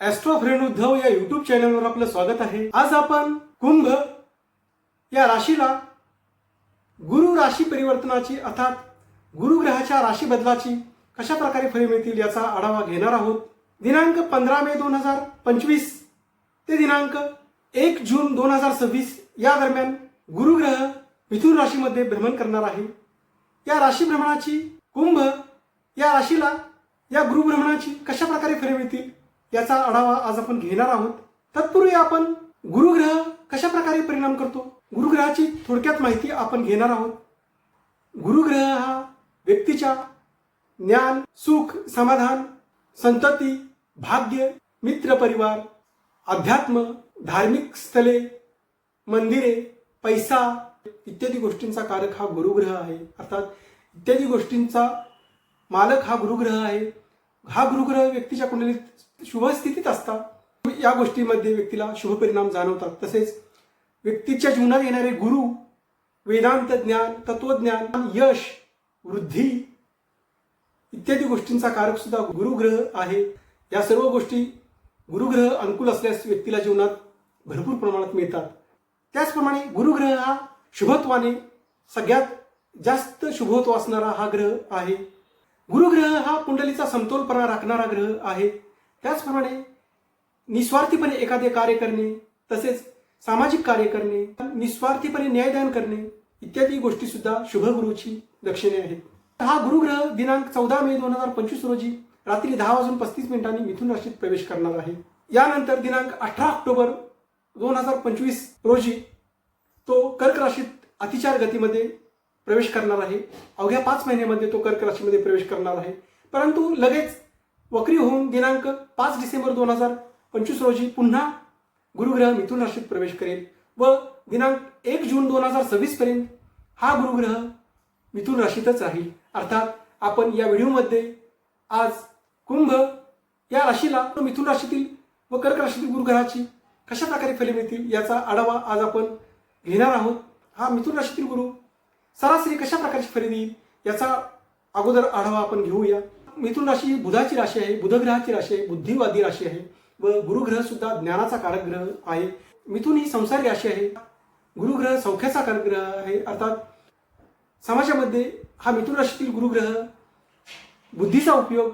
Austro friend Uddhav या YouTube चॅनलवर आपलं स्वागत आहे. आज आपण कुंभ या राशीला गुरु राशी परिवर्तनाची अर्थात गुरुग्रहाच्या राशी बदलाची कशा प्रकारे फळे मिळतील याचा आढावा घेणार आहोत. दिनांक पंधरा मे दोन हजार पंचवीस ते दिनांक एक जून दोन हजार सव्वीस या दरम्यान गुरुग्रह मिथुन राशीमध्ये भ्रमण करणार आहे. या राशी भ्रमणाची कुंभ या राशीला या गुरुभ्रमणाची कशा प्रकारे फळे मिळतील याचा आढावा आज आपण घेणार आहोत. तत्पूर्वी आपण गुरुग्रह कशा प्रकारे परिणाम करतो? गुरुग्रहाची थोडक्यात माहिती आपण घेणार आहोत. गुरुग्रह हा व्यक्तीच्या ज्ञान सुख समाधान संतती भाग्य मित्र परिवार अध्यात्म धार्मिक स्थळे मंदिरे पैसा इत्यादी गोष्टींचा कारक हा गुरुग्रह आहे. अर्थात इत्यादी गोष्टींचा मालक हा गुरुग्रह आहे. हा गुरुग्रह व्यक्तीच्या कुंडलीत शुभ स्थितीत असतात या गोष्टीमध्ये व्यक्तीला शुभ परिणाम जाणवतात. तसेच व्यक्तीच्या जीवनात येणारे गुरु वेदांत ज्ञान तत्वज्ञान यश वृद्धी इत्यादी गोष्टींचा कारक सुद्धा गुरुग्रह आहे. या सर्व गोष्टी गुरुग्रह अनुकूल असल्यास व्यक्तीला जीवनात भरपूर प्रमाणात मिळतात. त्याचप्रमाणे गुरुग्रह हा शुभत्वाने सगळ्यात जास्त शुभत्व असणारा हा ग्रह आहे. गुरुग्रह हा कुंडलीचा समतोलपणा राखणारा ग्रह आहे. त्याचप्रमाणे निस्वार्थीपणे एखादे कार्य करणे तसेच सामाजिक कार्य करणे निस्वार्थीपणे न्यायदान करणे इत्यादी गोष्टी सुद्धा शुभगुरूची लक्षणे आहेत. हा गुरुग्रह दिनांक चौदा मे दोन हजार पंचवीस रोजी रात्री दहा वाजून पस्तीस मिनिटांनी मिथुन राशीत प्रवेश करणार आहे. यानंतर दिनांक अठरा ऑक्टोबर दोन हजार पंचवीस रोजी तो कर्क राशीत अतिचार गतीमध्ये प्रवेश करणार आहे. अवघ्या पाच महिन्यामध्ये तो कर्क राशीमध्ये प्रवेश करणार आहे. परंतु लगेच वक्री होऊन दिनांक पाच डिसेंबर दोन हजार पंचवीस रोजी पुन्हा गुरुग्रह मिथुन राशीत प्रवेश करेल व दिनांक एक जून दोन हजार सव्वीस पर्यंत हा गुरुग्रह मिथुन राशीतच राहील. अर्थात आपण या व्हिडिओमध्ये आज कुंभ या राशीला मिथुन राशीतील व कर्क राशीतील गुरुग्रहाची कशा प्रकारे फले मिळतील याचा आढावा आज आपण घेणार आहोत. हा मिथुन राशीतील गुरु सरासरी कशा प्रकारची खरेदी? देईल याचा अगोदर आढावा आपण घेऊया. मिथुन राशी ही बुधाची राशी आहे बुधग्रहाची राशी आहे बुद्धिवादी राशी आहे व गुरुग्रह सुद्धा ज्ञानाचा कारक ग्रह आहे. मिथुन ही संसारी राशी आहे. गुरुग्रह सौख्याचा कारक ग्रह आहे. अर्थात समाजामध्ये हा मिथुन राशीतील गुरुग्रह बुद्धीचा उपयोग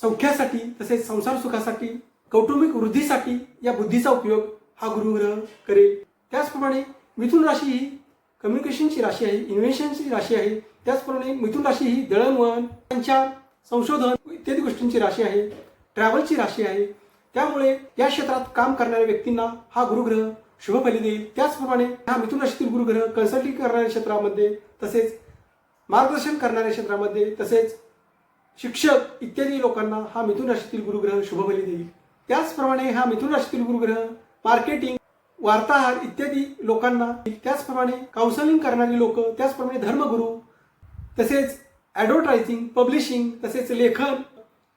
सौख्यासाठी तसेच संसार सुखासाठी कौटुंबिक वृद्धीसाठी या बुद्धीचा उपयोग हा गुरुग्रह करेल. त्याचप्रमाणे मिथुन राशी ही कम्युनिकेशनची राशी आहे इन्व्हेन्शनची राशी आहे त्याचप्रमाणे मिथुन राशी ही दळणवळण संचार संशोधन इत्यादी गोष्टींची राशी आहे ट्रॅव्हलची राशी आहे. त्यामुळे या क्षेत्रात काम करणाऱ्या व्यक्तींना हा गुरुग्रह शुभफली देईल. त्याचप्रमाणे हा मिथुन राशीतील गुरुग्रह कन्सल्टिंग करणाऱ्या क्षेत्रामध्ये तसेच मार्गदर्शन करणाऱ्या क्षेत्रामध्ये तसेच शिक्षक इत्यादी लोकांना हा मिथुन राशीतील गुरुग्रह शुभबली देईल. त्याचप्रमाणे हा मिथुन राशीतील गुरुग्रह मार्केटिंग वार्ताहर इत्यादी लोकांना त्याचप्रमाणे काउन्सलिंग करणारी लोक त्याचप्रमाणे धर्मगुरू तसेच ॲडव्हर्टायझिंग पब्लिशिंग तसेच लेखन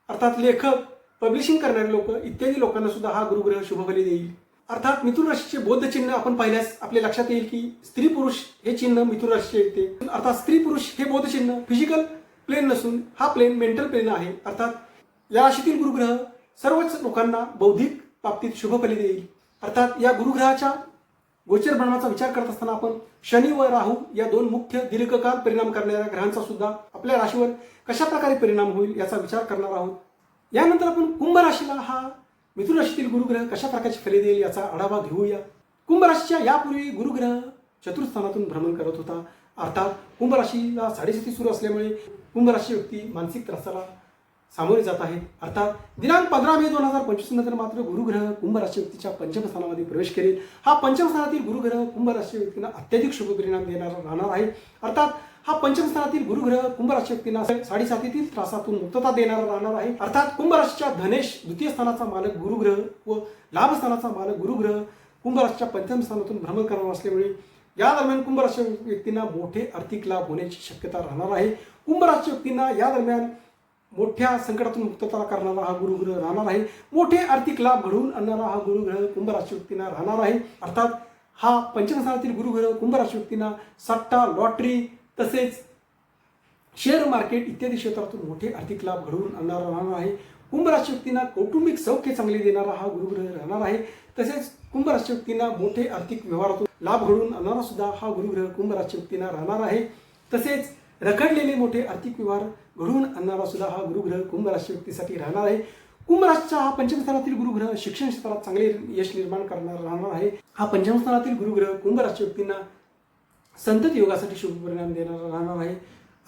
अर्थात लेखक पब्लिशिंग करणारे लोक इत्यादी लोकांना सुद्धा हा गुरुग्रह शुभफली देईल. अर्थात मिथुन राशीचे बौद्ध चिन्ह आपण पाहिल्यास आपल्या लक्षात येईल की स्त्री पुरुष हे चिन्ह मिथुन राशीचे येते. अर्थात स्त्री पुरुष हे बौद्ध चिन्ह फिजिकल प्लेन नसून हा प्लेन मेंटल प्लेन आहे. अर्थात या राशीतील गुरुग्रह सर्वच लोकांना बौद्धिक बाबतीत शुभफली देईल. अर्थात या गुरुग्रहाच्या गोचर भ्रमणाचा विचार करत असताना आपण शनी व राहू या दोन मुख्य दीर्घकाळ परिणाम करणाऱ्या ग्रहांचा सुद्धा आपल्या राशीवर कशा प्रकारे परिणाम होईल याचा विचार करणार आहोत. यानंतर आपण कुंभ राशीला हा मिथुन राशीतील गुरुग्रह कशा प्रकारची फले देईल याचा आढावा घेऊया. कुंभ राशीच्या यापूर्वी गुरुग्रह चतुर्थानातून भ्रमण करत होता. अर्थात कुंभ राशीला साडेसाती सुरू असल्यामुळे कुंभ राशी व्यक्ती मानसिक त्रासाला सामोरे जात आहेत. अर्थात दिनांक पंधरा मे दोन हजार पंचवीस नंतर मात्र गुरुग्रह कुंभ राशी व्यक्तीच्या पंचमस्थानामध्ये प्रवेश करेल. हा पंचमस्थानातील गुरुग्रह कुंभ राशी व्यक्तींना अत्याधिक शुभ परिणाम देणारा राहणार आहे. अर्थात हा पंचमस्थानातील गुरुग्रह कुंभ राशी व्यक्तींना साडेसातीतील त्रासातून मुक्तता देणारा राहणार आहे. अर्थात कुंभ राशीच्या धनेश द्वितीय स्थानाचा मालक गुरुग्रह व लाभ स्थानाचा मालक गुरुग्रह कुंभ राशीच्या पंचम स्थानातून भ्रमण करणार असल्यामुळे या दरम्यान कुंभ राशी व्यक्तींना मोठे आर्थिक लाभ होण्याची शक्यता राहणार आहे. कुंभ राशी व्यक्तींना या दरम्यान मोठ्या संकटातून मुक्तता करणारा हा गुरुग्रह राहणार आहे. मोठे आर्थिक लाभ घडवून आणणारा हा गुरुग्रह कुंभ राशी राहणार आहे. अर्थात हा पंचम गुरुग्रह कुंभ राशी सट्टा लॉटरी तसेच शेअर मार्केट इत्यादी क्षेत्रातून मोठे आर्थिक लाभ घडवून आणणारा राहणार आहे. कुंभ राशी कौटुंबिक सौख्य चांगले देणारा हा गुरुग्रह राहणार आहे. तसेच कुंभ राशी मोठे आर्थिक व्यवहारातून लाभ घडवून आणणारा सुद्धा हा गुरुग्रह कुंभ राशी राहणार आहे. तसेच रखडलेले मोठे आर्थिक व्यवहार घडवून आणणारा सुद्धा हा गुरुग्रह कुंभ राशी व्यक्तीसाठी राहणार आहे. कुंभ राशीचा हा पंचमस्थानातील गुरुग्रह शिक्षण क्षेत्रात चांगले यश निर्माण करणार राहणार आहे. हा पंचमस्थानातील गुरुग्रह कुंभ राशी व्यक्तींना संतत योगासाठी शुभ परिणाम देणारा राहणार आहे.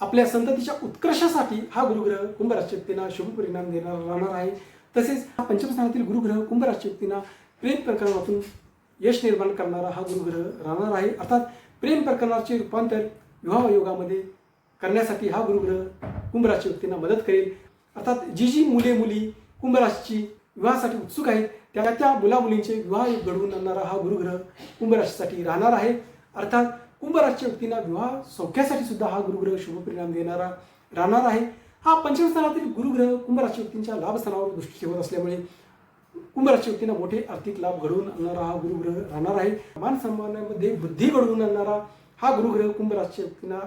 आपल्या संततीच्या उत्कर्षासाठी हा गुरुग्रह कुंभ राशी व्यक्तींना शुभ परिणाम देणारा राहणार आहे. तसेच हा पंचमस्थानातील गुरुग्रह कुंभ राशी व्यक्तींना प्रेम प्रकरणातून यश निर्माण करणारा हा गुरुग्रह राहणार आहे. अर्थात प्रेम प्रकरणाचे रूपांतर विवाह योगामध्ये करण्यासाठी हा गुरुग्रह कुंभराशी व्यक्तींना मदत करेल. अर्थात जी जी मुले मुली कुंभराशीची विवाहासाठी उत्सुक आहेत त्या त्या मुला मुलींचे विवाह घडवून आणणारा हा गुरुग्रह कुंभराशीसाठी राहणार आहे. अर्थात कुंभराशीच्या व्यक्तींना विवाह सौख्यासाठी सुद्धा हा गुरुग्रह शुभपरिणाम देणारा राहणार आहे. हा पंचमस्थानातील गुरुग्रह कुंभराशी व्यक्तींच्या लाभस्थानावर दृष्टी ठेवत असल्यामुळे कुंभराशी व्यक्तींना मोठे आर्थिक लाभ घडवून आणणारा हा गुरुग्रह राहणार आहे. मान सन्मानामध्ये वृद्धी घडवून आणणारा हा गुरुग्रह कुंभ व्यक्तींना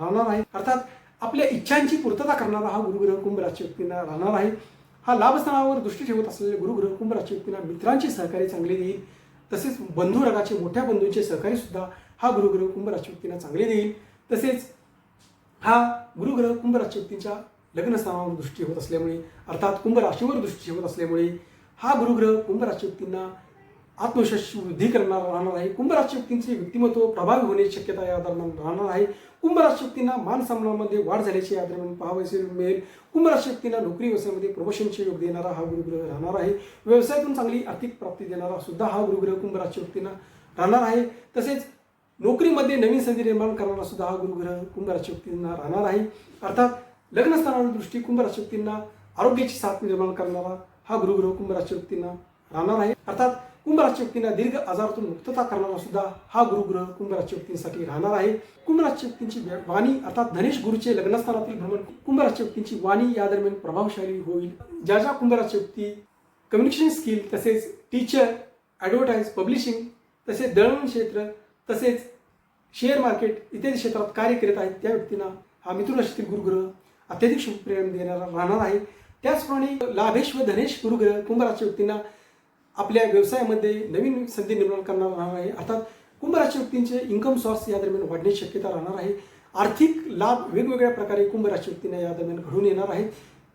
राहणार आहे. अर्थात आपल्या इच्छांची पूर्तता करणारा हा गुरुग्रह कुंभ राशी व्यक्तींना राहणार आहे. हा लाभस्थानावर दृष्टी ठेवत असलेले गुरुग्रह कुंभ राशी व्यक्तींना मित्रांची सहकार्य चांगले देईल. तसेच बंधू रगाचे मोठ्या बंधूंचे सहकार्य सुद्धा हा गुरुग्रह कुंभ राशी व्यक्तींना चांगले देईल. तसेच हा गुरुग्रह कुंभ राशी व्यक्तींच्या लग्नस्थानावर दृष्टी होत असल्यामुळे अर्थात कुंभ राशीवर दृष्टी ठेवत असल्यामुळे हा गुरुग्रह कुंभ राशी व्यक्तींना आत्मविश्वास वृद्धी करणार राहणार आहे. कुंभ राशी व्यक्तींचे व्यक्तिमत्व प्रभावी होण्याची शक्यता या दरम्यान राहणार आहे. कुंभ राशी व्यक्तींना मान सन्मानामध्ये वाढ झाल्याची या दरम्यान पाहावयाचे मिळेल. कुंभ व्यक्तींना नोकरी व्यवसायामध्ये प्रमोशनचे योग देणारा हा गुरुग्रह राहणार आहे. व्यवसायातून चांगली आर्थिक प्राप्ती देणारा सुद्धा हा गुरुग्रह कुंभ व्यक्तींना राहणार आहे. तसेच नोकरीमध्ये नवीन संधी निर्माण करणारा सुद्धा हा गुरुग्रह कुंभ राशी व्यक्तींना राहणार आहे. अर्थात लग्नस्थानावर दृष्टी कुंभ व्यक्तींना आरोग्याची साथ निर्माण करणारा हा गुरुग्रह कुंभ राशी व्यक्तींना राहणार आहे. अर्थात कुंभ राशी व्यक्तींना दीर्घ आजारातून मुक्तता करणारा सुद्धा हा गुरुग्रह कुंभ राशी व्यक्तींसाठी राहणार आहे. कुंभ राशी व्यक्तींची वाणी अर्थात धनेश गुरुचे लग्नस्थानातील भ्रमण कुंभ राशी व्यक्तींची वाणी या दरम्यान प्रभावशाली होईल. ज्या ज्या कुंभ राशी व्यक्ती कम्युनिकेशन स्किल तसेच टीचर ॲडव्हर्टाईज पब्लिशिंग तसेच दळण क्षेत्र तसेच शेअर मार्केट इत्यादी क्षेत्रात कार्य करीत आहेत त्या व्यक्तींना हा मिथुन राशीतील गुरुग्रह अत्यधिक शुभ देणारा राहणार आहे. त्याचप्रमाणे लाभेश व धनेश गुरुग्रह कुंभ राशी व्यक्तींना आपल्या व्यवसायामध्ये नवीन संधी निर्माण करणार राहणार आहे. अर्थात कुंभ राशी व्यक्तींचे इन्कम सॉर्स या दरम्यान वाढण्याची शक्यता राहणार आहे. आर्थिक लाभ वेगवेगळ्या प्रकारे कुंभ राशी व्यक्तींना या दरम्यान घडून येणार आहे.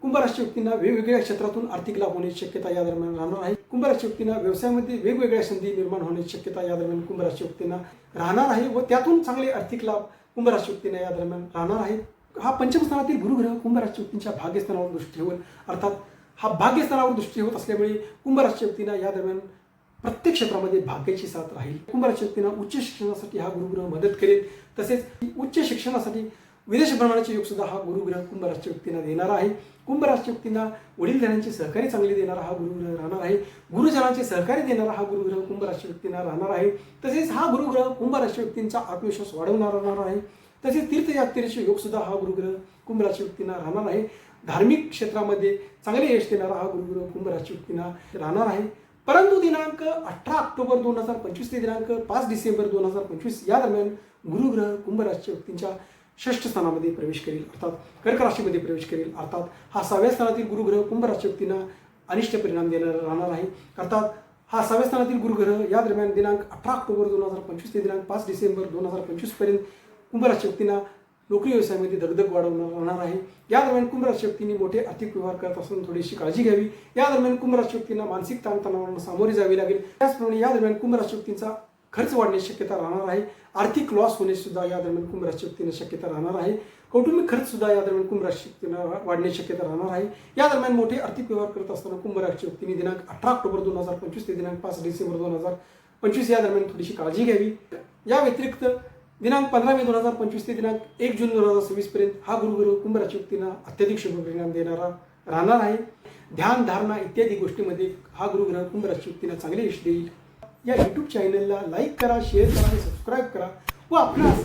कुंभ राशी व्यक्तींना वेगवेगळ्या क्षेत्रातून आर्थिक लाभ होण्याची शक्यता या दरम्यान राहणार आहे. कुंभ राशी व्यक्तींना व्यवसायामध्ये वेगवेगळ्या संधी निर्माण होण्याची शक्यता या दरम्यान कुंभ राशी व्यक्तींना राहणार आहे व त्यातून चांगले आर्थिक लाभ कुंभ राशी व्यक्तींना या दरम्यान राहणार आहे. हा पंचमस्थानातील गुरुग्रह कुंभ राशी व्यक्तींच्या भाग्यस्थानावर दृष्टी ठेवून अर्थात हा भाग्यस्थानावर दृष्टी होत असल्यामुळे कुंभ राशी व्यक्तींना या दरम्यान प्रत्येक क्षेत्रामध्ये भाग्याची साथ राहील. कुंभ व्यक्तींना उच्च शिक्षणासाठी हा गुरुग्रह मदत करेल. तसेच उच्च शिक्षणासाठी विदेश भ्रमणाचे योग सुद्धा हा गुरुग्रह कुंभ व्यक्तींना देणारा आहे. कुंभ व्यक्तींना वडीलधाऱ्यांचे सहकार्य चांगले देणारा हा गुरुग्रह राहणार आहे. गुरुजनांचे सहकार्य देणारा हा गुरुग्रह कुंभ व्यक्तींना राहणार आहे. तसेच हा गुरुग्रह कुंभ व्यक्तींचा आत्मविश्वास वाढवणारा राहणार आहे. तसेच तीर्थयात्रेचे योग सुद्धा हा गुरुग्रह कुंभ व्यक्तींना राहणार आहे. धार्मिक क्षेत्रामध्ये चांगले यश देणारा हा गुरुग्रह कुंभ राशी राहणार आहे. परंतु दिनांक अठरा ऑक्टोबर दोन हजार पंचवीस ते दिनांक पाच डिसेंबर दोन हजार पंचवीस या दरम्यान गुरुग्रह कुंभ राशी व्यक्तींच्या षष्ठ स्थानामध्ये प्रवेश करेल अर्थात कर्क राशीमध्ये प्रवेश करेल अर्थात हा सहाव्या स्थानातील गुरुग्रह कुंभ राशी व्यक्तींना अनिष्ट परिणाम देणार राहणार आहे. अर्थात हा सहाव्या स्थानातील गुरुग्रह या दरम्यान दिनांक अठरा ऑक्टोबर दोन हजार पंचवीस ते दिनांक पाच डिसेंबर दोन हजार पंचवीसपर्यंत कुंभ राशी व्यक्तींना नोकरी व्यवसायामध्ये दगदग वाढवणार राहणार आहे. या दरम्यान कुंभ मोठे आर्थिक व्यवहार करत असून थोडीशी काळजी घ्यावी. या दरम्यान कुंभ मानसिक ताणतणावांना सामोरे जावे लागेल. त्याचप्रमाणे या दरम्यान कुंभ खर्च वाढण्याची शक्यता राहणार आहे. आर्थिक लॉस होण्याची सुद्धा या दरम्यान कुंभ शक्यता राहणार आहे. कौटुंबिक खर्च सुद्धा या दरम्यान कुंभ वाढण्याची शक्यता राहणार आहे. या दरम्यान मोठे आर्थिक व्यवहार करत असताना कुंभ दिनांक अठरा ऑक्टोबर दोन हजार पंचवीस ते दिनांक पाच डिसेंबर दोन हजार पंचवीस या दरम्यान थोडीशी काळजी घ्यावी. या व्यतिरिक्त दिनांक पंधरा मे दोन हजार पंचवीस ते दिनांक एक जून दोन हजार सव्वीस पर्यंत हा गुरुग्रह कुंभ राशी व्यक्तींना अत्याधिक शुभ परिणाम देणारा राहणार आहे. ध्यान धारणा इत्यादी गोष्टीमध्ये हा गुरुग्रह कुंभ राशी व्यक्तींना चांगले यश देईल. या यूट्यूब चॅनलला लाईक करा शेअर करा आणि सबस्क्राईब करा व आपणास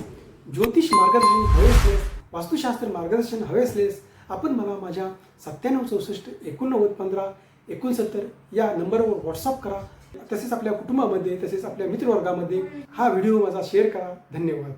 ज्योतिष मार्गदर्शन हवे असल्यास वास्तुशास्त्र मार्गदर्शन हवे असल्यास आपण मला माझ्या सत्त्याण्णव चौसष्ट एकोणनव्वद पंधरा एकोणसत्तर या नंबरवर व्हॉट्सअप करा. तसेच आपल्या कुटुंबामध्ये तसेच आपल्या मित्रवर्गामध्ये हा व्हिडिओ माझा शेअर करा. धन्यवाद.